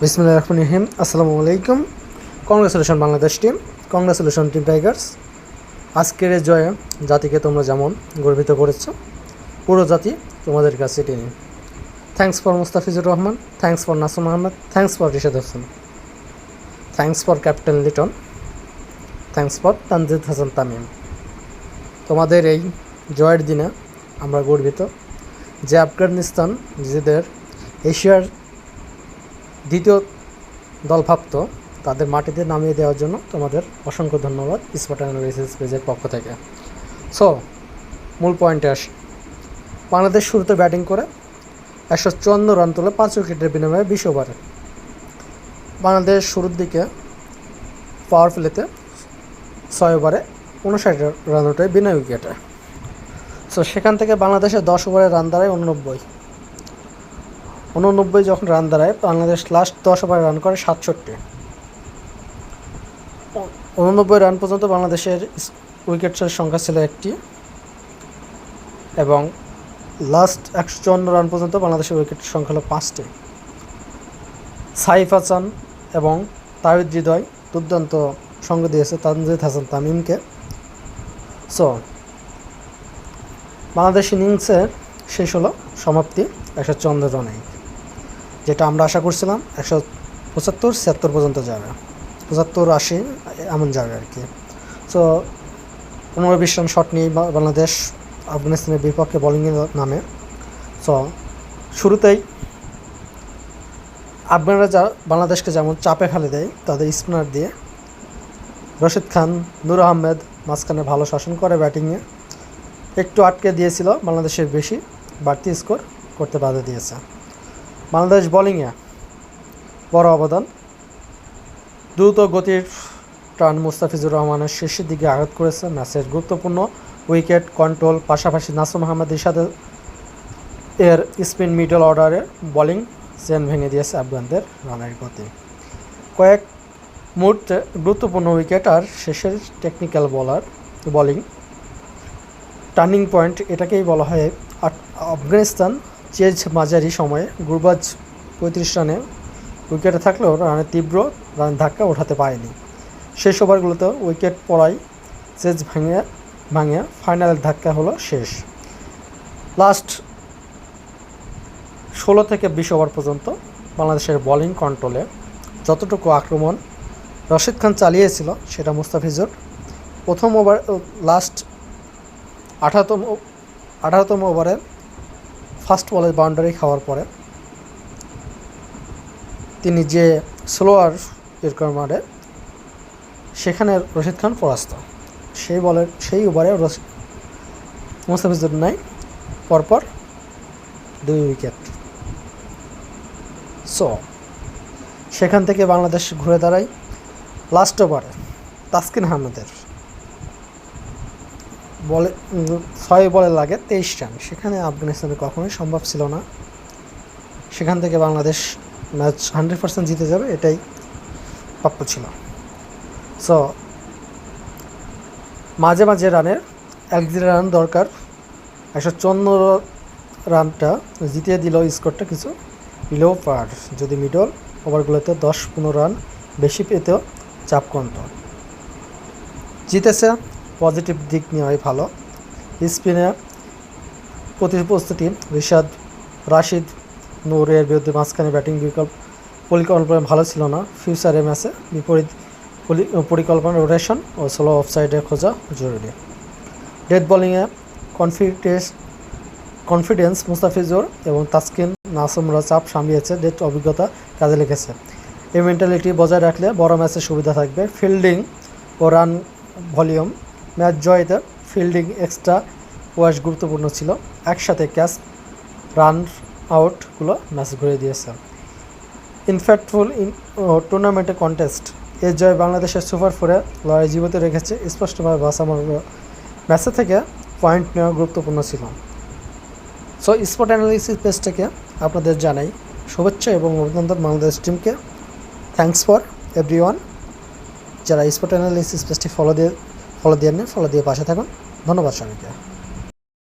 বিসমুল্লাহ রহমান রহিম। আসসালামু আলাইকুম। Congratulation Bangladesh team congratulation team tigers, আজকের জয়ে জাতিকে তোমরা যেমন গর্বিত করেছ, পুরো জাতি তোমাদের কাছে টেনে thanks for Mustafizur Rahman thanks for Nasum Ahmed thanks for Rishad Hossain thanks for captain Liton thanks for Tanzid Hasan Tamim. তোমাদের এই জয়ের দিনে আমরা গর্বিত যে আফগানিস্তান নিজেদের এশিয়ার দ্বিতীয় দল ভাবত তাদের মাটিতে নামিয়ে দেওয়ার জন্য তোমাদের অসংখ্য ধন্যবাদ স্পট অ্যানালিসিস পেজের পক্ষ থেকে। সো মূল পয়েন্টে আসি। বাংলাদেশ শুরুতে ব্যাটিং করে একশো চুয়ান্ন রান তোলে পাঁচ উইকেটের বিনিময়ে বিশ ওভারে। বাংলাদেশ শুরুর দিকে পাওয়ার প্লেতে ছয় ওভারে উনষাট রান ওঠে বিনা উইকেটে। সো সেখান থেকে বাংলাদেশের দশ ওভারে রান দাঁড়ায় উননব্বই উননব্বই যখন রান দাঁড়ায়, বাংলাদেশ লাস্ট দশ ওভারে রান করে সাতষট্টি। উননব্বই রান পর্যন্ত বাংলাদেশের উইকেটের সংখ্যা ছিল একটি এবং লাস্ট একশো চুয়ান্ন রান পর্যন্ত বাংলাদেশের উইকেটের সংখ্যা হলো পাঁচটি। সাইফ হাসান এবং তাহিদ হৃদয় দুর্দান্ত সঙ্গ দিয়েছে তানজিদ হাসান তামিমকে। সো বাংলাদেশ ইনিংসের শেষ হলো, সমাপ্তি, একশো চন্দ্র রানে যেটা আমরা আশা করছিলাম, একশো পঁচাত্তর, ছিয়াত্তর পর্যন্ত যাবে। পঁচাত্তর, আশি, এমন যাবে আর কি। সো পনেরো বিশ রান শট নিয়ে বাংলাদেশ আফগানিস্তানের বিপক্ষে বোলিংয়ে নামে। সো শুরুতেই আফগানরা যা, বাংলাদেশকে যেমন চাপে ফেলে দেয়, তাদের স্পিনার দিয়ে রশিদ খান, নূর আহমেদ মাঝখানে ভালো শাসন করে ব্যাটিংয়ে একটু আটকে দিয়েছিল বাংলাদেশের বেশি, বাড়তি স্কোর করতে বাধা দিয়েছে। বাংলাদেশ বোলিংয়ে বড় অবদান। দ্রুত গতির টান মুস্তাফিজুর রহমানের শেষের দিকে আঘাত করেছে। ম্যাচের গুরুত্বপূর্ণ উইকেট কন্ট্রোল পাশাপাশি নাসুম আহমেদ ইসাদের এর স্পিন মিডল অর্ডারে বোলিং চেন ভেঙে দিয়েছে আফগানদের রানের গতি। কয়েক মুহূর্তে গুরুত্বপূর্ণ উইকেট আর শেষের টেকনিক্যাল বলার বোলিং টার্নিং পয়েন্ট এটাকেই বলা হয় আফগানিস্তান চেজ মাঝারি সময়ে গুরবাজ পঁয়ত্রিশ রানে উইকেটে থাকলেও রানের তীব্র রান ধাক্কা ওঠাতে পারেনি। শেষ ওভারগুলোতে উইকেট পড়ায় চেজ ভাঙে ভাঙে ফাইনালের ধাক্কা হলো শেষ। লাস্ট ষোলো থেকে বিশ ওভার পর্যন্ত বাংলাদেশের বোলিং কন্ট্রোলে যতটুকু আক্রমণ রশিদ খান চালিয়েছিল সেটা মুস্তাফিজুর। প্রথম ওভার, লাস্ট আঠারোতম আঠারোতম ওভারে ফার্স্ট বলের বাউন্ডারি খাওয়ার পরে তিনি যে স্লোয়ার এর করে মারে সেখানে রশিদ খান পরাস্ত। সেই বলের সেই ওভারে মুস্তাফিজুর নাই, পরপর দুই উইকেট। সো সেখান থেকে বাংলাদেশ ঘুরে দাঁড়ায় লাস্ট ওভারে তাসকিন আহমেদের। বলে ছয় বলে লাগে, তেইশ রান। সেখানে আফগানিস্তানের কখনোই সম্ভব ছিল না। সেখান থেকে বাংলাদেশ ম্যাচ হান্ড্রেড পার্সেন্ট জিতে যাবে, এটাই প্রাপ্য ছিল। সো মাঝে মাঝে রানের এক রান দরকার। একশো চুয়ান্ন রানটা জিতিয়ে দিল স্কোরটা কিছু লো পার। যদি মিডল ওভারগুলোতে দশ পনেরো রান বেশি পেতেও চাপ কমতো। জিতেছে পজিটিভ দিক নেওয়াই ভালো। স্পিনে প্রতি প্রস্তুতি রিশাদ রাশিদ নূরের বিরুদ্ধে মাঝখানে ব্যাটিং বিকল্প পরিকল্পনা ভালো ছিল না। ফিউচারে ম্যাচে বিপরীত পরিকল্পনা রোটেশন ও স্লো অফসাইডে খোঁজা জরুরি। ডেড বোলিংয়ে কনফিডেন্স কনফিডেন্স মুস্তাফিজুর এবং তাসকিন নাসুমরা চাপ সামলিয়েছে। ডেট অভিজ্ঞতা কাজে লেগেছে। এই মেন্টালিটি বজায় রাখলে বড় ম্যাচে সুবিধা থাকবে। ফিল্ডিং ও রান ভলিউম ম্যাচ জয়তে ফিল্ডিং এক্সট্রা ওয়াশ গুরুত্বপূর্ণ ছিল। একসাথে ক্যাচ, রান আউটগুলো ম্যাচ ঘুরে দিয়েছে। ইনফ্যাক্টফুল ইন টুর্নামেন্টে কন্টেস্ট। এর জয় বাংলাদেশের সুপার ফোরে লড়াই জীবিত রেখেছে। স্পষ্টভাবে বাসামার ম্যাচে থেকে পয়েন্ট নেওয়া গুরুত্বপূর্ণ ছিল। সো, স্পট অ্যানালিসিস পেজ থেকে আপনাদের জানাই শুভেচ্ছা এবং অভিনন্দন বাংলাদেশ টিমকে। থ্যাংকস ফর এভরি যারা স্পট অ্যানালিসিস পেজটি ফলো দিয়ে ফলো দিয়ে নিন ফলো দিয়ে পাশে থাকুন। ধন্যবাদ সবাইকে।